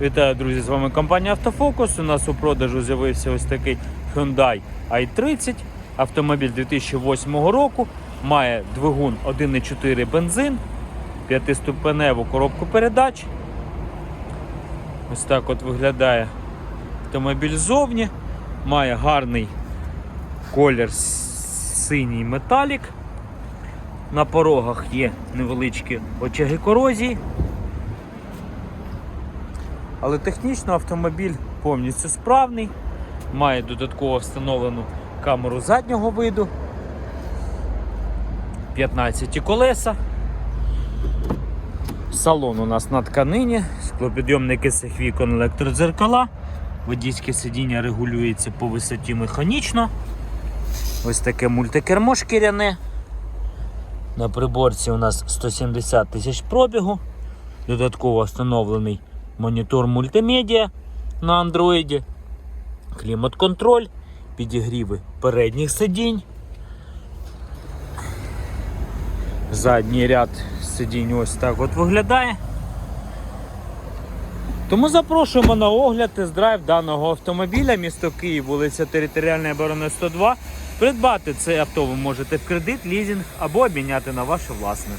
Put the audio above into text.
Вітаю, друзі! З вами компанія Автофокус. У нас у продажу з'явився ось такий Hyundai i30. Автомобіль 2008 року. Має двигун 1,4 бензин, п'ятиступеневу коробку передач. Ось так от виглядає автомобіль ззовні. Має гарний колір синій металік. На порогах є невеличкі очаги корозії. Але технічно автомобіль повністю справний, має додатково встановлену камеру заднього виду, 15 колеса. Салон у нас на тканині, склопідйомники всіх вікон електродзеркала. Водійське сидіння регулюється по висоті механічно. Ось таке мультикермо шкіряне. На приборці у нас 170 тисяч пробігу. Додатково встановлений монітор мультимедіа на андроїді, клімат-контроль, підігріви передніх сидінь. Задній ряд сидінь ось так от виглядає. Тому запрошуємо на огляд тест-драйв даного автомобіля, місто Київ, вулиця Територіальної оборони 102. Придбати це авто ви можете в кредит, лізинг або обміняти на ваше власне.